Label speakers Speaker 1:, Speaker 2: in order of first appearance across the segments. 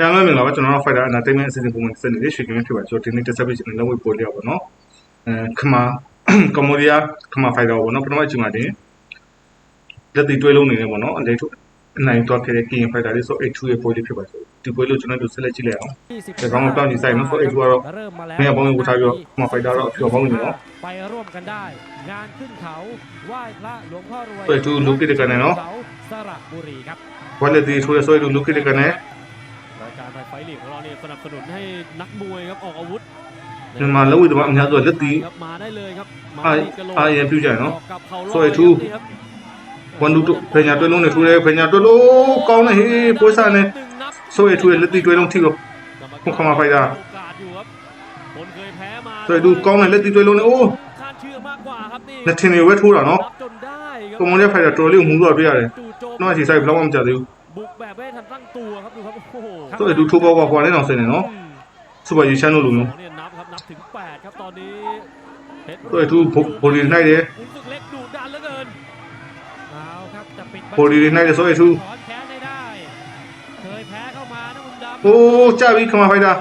Speaker 1: ပြန်လို့မင်္ဂလာပါကျွန်တော်တို့ Fighter Entertainment အစီအစဉ်ပုံမှန်စနေလေးရွှေကင်းဖြစ်ပါကျွန်တော်ဒီနေ့တက်ဆက်ပေးခြင်းလက်ဝဲပို့လေးပါတော့အဲခမာကမ္ဘောဒီးယားခမာ Fighter ပေါ့နော်ပထမအချိန်မှာတင်လက်တီတွဲလုံးနေနေပေါ့နော်အလေးထုတ်အနိုင်တော့ခဲ့တဲ့ King Fighter လေးဆို82ရဲ့ပွဲလေးဖြစ်ပါဆိုဒီပွဲလို့ကျွန်တော်တို့ဆက်လက်ကြည့်လိုက်အောင်
Speaker 2: 20
Speaker 1: ဒီကောင်မတောင်းကြည့်ဆိုင်နော်ဆို82ကတော့
Speaker 2: เริ่มมาแล้ว
Speaker 1: မင်းကပေါင်းကိုထားပြီးတော့ခမာ Fighter တော့အဖြောပေါင်းနေနော်
Speaker 2: ไปร่วมกันได้ งานขึ้นเขาไหว้พระหลวงพ่อรวย
Speaker 1: 82ลูกที่กันเนาะ
Speaker 2: เขาสระบุรีครับ
Speaker 1: ဝက်လက်တီထိုးရဆို82လူခိတကနေ
Speaker 3: รายการ ไทยไฟท์ลีกของเราเนี่ยสนับสนุนให้นักมวยครับออกอาวุธ
Speaker 1: ဒီမှာလက်ဝဲတော့အများဆုံးလက်တီ
Speaker 3: ครับมาได้เลยครับมา
Speaker 1: အာ
Speaker 3: ที่กะโหลก
Speaker 1: အာရင်ပြုကြရနော်
Speaker 3: ออกกับเข่า
Speaker 1: ဆို
Speaker 3: ล
Speaker 1: ရ
Speaker 3: อย
Speaker 1: ထူး
Speaker 3: ครับ
Speaker 1: ဝန်ဒူဖညာတွဲလုံးနဲ့ထိုးတယ်ဖညာတွဲလို့ကောင်းတယ်ဟေးပွဲစားနဲ့
Speaker 3: หนึ่งนับ
Speaker 1: ဆိုရထိုးလက်တီတွဲလုံးထိတော့ ခုခါမှာไฟท์တာ
Speaker 3: โอกาสอยู่ครับคนเคยแพ้มา
Speaker 1: ဆိုရတူကောင်းတယ်လက်တီတွဲလုံးနဲ့အိုး
Speaker 3: คาดเชื่อมากกว่าครับนี่
Speaker 1: လက်ထင်တွေဝဲထိုးတာနော်
Speaker 3: นับจนได้ครั
Speaker 1: ကွန်မွန်ရဲ့ဖိုက်တာတော်တော်လေးကိုမူးတော့ပြရတယ်
Speaker 3: จู่โจม
Speaker 1: နောက်အချိန်ဆိုင်ဘလောက်မှမကြသေးဘူး
Speaker 3: บุกแบบไม่ทันตั้งตัวครับดูครับโอ้โห
Speaker 1: ก็เลยดูทูบอลพอได้หน่
Speaker 3: อย
Speaker 1: เสร็จเนาะ
Speaker 3: สบายอ
Speaker 1: ยู่
Speaker 3: ชั้นนู้นเนาะเนี่ยนับครับนับถึงแปดครับตอนนี้ก็เล
Speaker 1: ยทูโพลีได้เล
Speaker 3: ยสึกเล็กดุดันเหลือเกิน
Speaker 2: เอาครับจะปิด
Speaker 1: โพ
Speaker 2: ลีได้เลยโซ่ไอ้ทูเคยแพ้เข้ามานะมุมดำ
Speaker 1: โอ้จ้าวิเข้า
Speaker 2: มา
Speaker 1: ไฟดา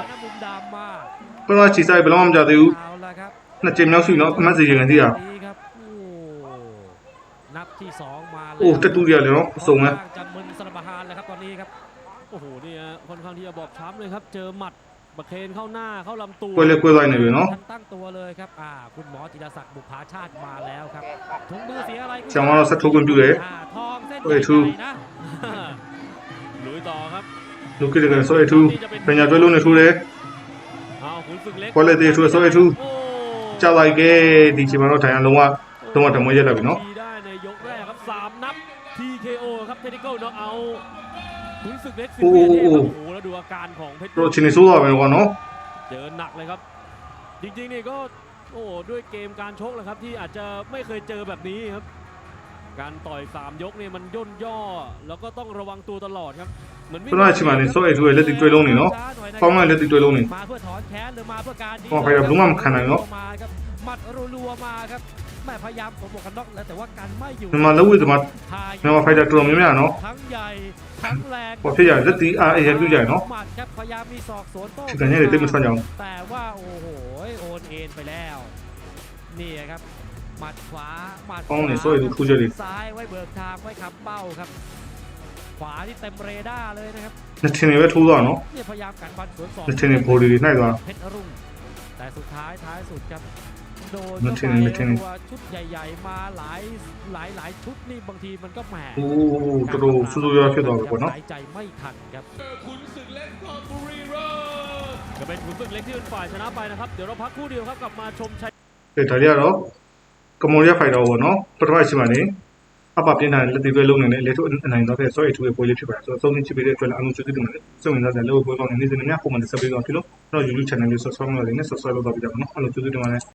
Speaker 1: เป็นว่าชีไซ
Speaker 2: ไปล้อมจ่า
Speaker 1: ติวน่าเจมแน้วสิเนาะมันสิ
Speaker 2: ยังไงที่อะ นับที่สองมาแล้ว
Speaker 1: အိုးတက်တူရလေနော်အစုံလဲ
Speaker 2: จะมึนสนบฮานแล้วครับตอนนี้ครับ
Speaker 3: โอ้โหเนี่ยค่อนข้างที่จะบอบช้ำเลยครับ เจอหมัดบักเคนเข้าหน้าเข้าลำตัว
Speaker 1: ကွဲလဲကွဲလိုက်နေပြီနော်
Speaker 2: ทันตั้งตัวเลยครับอ่าคุณหมอจิรศักดิ์บุภาชาติมาแล้วครับถุงมือเสียอะไรคุณ
Speaker 1: ကျောင်းကတော့ဆက်ထိုးခွင့်ပြုတယ်
Speaker 2: อ่าทองเส้น
Speaker 1: โอ้ย
Speaker 2: ให
Speaker 1: ทู
Speaker 2: ญ่ๆนะ
Speaker 3: ลุยต่อครับ
Speaker 1: လူခိတကန်ဆိုရတူဖညာတွဲလုံးနဲ့ထိုးတယ်
Speaker 3: เอาขุนศึกเล็ก
Speaker 1: ကွဲလဲတီထိုးဆိုရတူ
Speaker 3: โอ้
Speaker 1: ကြလိုက်ခဲ့ဒီချိန်မှာတော့ထိုင်ရလုံးဝလုံးဝတမွေးရက်လာပြီနော်
Speaker 3: ทีได้ใน ยกแรกครับสามนับ TKO ครับเทคนิคอลน็อกเอาขุนศึกเล็กสิบเวียเนี่
Speaker 1: ย
Speaker 3: ครัโอ้โหแล้วดูอาการของเพชร
Speaker 1: 떨어지는 수가 많이 가 노?
Speaker 3: เจอหนักเลยครับ จริงๆนี่ก็โอ้ด้วยเกมการชกแหละครับที่อาจจะไม่เคยเจอแบบนี้ครับ การต่อย 3 ยกเนี่ยมันย่นย่อ แล้วก็ต้องระวังตัวตลอดครับเหมือ้
Speaker 1: ด้วยเลติจุยลง끊어야지만
Speaker 2: 해서 애도에 레딕 뚜에
Speaker 1: 롱
Speaker 2: 니 너?
Speaker 1: 펌만레ลง에롱니
Speaker 2: มาเพื่อถอนแค้นหรือมาเพื่อการ
Speaker 1: อ๋อใครจะรู้ว่ามั่นขนาดเนาะ
Speaker 2: มาครับหมัดรัวๆมาครับ ม่พยายามสวมหมวกกันน็อกแล้วแต่ว่าการไม่อยู่
Speaker 1: มาแล้まあ、ラ
Speaker 2: ウイズ
Speaker 1: マ、まあ、ファイタークロムにはะ、
Speaker 2: ทั้งใหญ่ทั้งแรง
Speaker 1: พอที่ใหญ่แล้วตีอาร์เอ็
Speaker 2: มดูใหญ่เนาะครับพยายามมีศอกสวนโต้
Speaker 1: เลยตึ้간이 내때문에사ง
Speaker 2: แต่ว่าโอ้โหโอนเอ็นไปแล้วนี่ครับหมัดขวาหมัดขวา
Speaker 1: ต้องเนี่ยสู้
Speaker 2: ให้ดูคู่เจอดิ ซ้ายไว้เบิกทางไว้ขับเป้าครับ ขวาที่เต็มเรดาร์เลยนะครับ
Speaker 1: なてねべとうだの、
Speaker 2: เนี่ยพยายามกันบอลสวนสอก
Speaker 1: なてねぼりないだ、
Speaker 2: เพชรรุ่งแต่สุดท้ายท้ายสุดครับ โดน
Speaker 1: นึกถึง
Speaker 2: เข้า
Speaker 1: นึกถึง
Speaker 2: ไปตัวชุดใหญ่ ๆ มาหลายหลายหลายชุดนี่บางทีมันก็แหม
Speaker 1: အိုးတော်တော်ဆူဆူရွားဖြစ်သွားပြီပေါ့နော်
Speaker 2: หายใจไม่ทันครับ
Speaker 3: ขุนศึกเล็กกองบุรีรัมย์จะเป็นขุนศึกเล็กที่เป็นฝ่ายชนะไปนะครับ เดี๋ยวเราพักครู่เดียวครับกลับมาชมชัย
Speaker 1: အဲဒါလေးကတော့ကမ္ဘောဒီးယားဖိုက်တာပေါ့နော်ပထမချိန်မှာနေအပပြင်းထန်လက်တီတွဲလုံးနေနဲ့လေထုအနိုင်တော့တဲ့ဆိုရတူရဲ့ပွဲလေးဖြစ်ပါတယ်ဆိုတော့သုံးသိချစ်ပေးတဲ့အတွက်လည်းအမှုချစ်တင်တယ်စုံဝင်စားတဲ့လောပွဲကောင်းနေနေစနေများပုံမှန်တက်ဆက်ပေးတော့ဖြစ်လို့တော့ YouTube channel လေး subscribe လုပ်နေ subscribe လုပ်တော့ပြကြပါနော်အဲ့လိုချစ်တင်ပါတယ်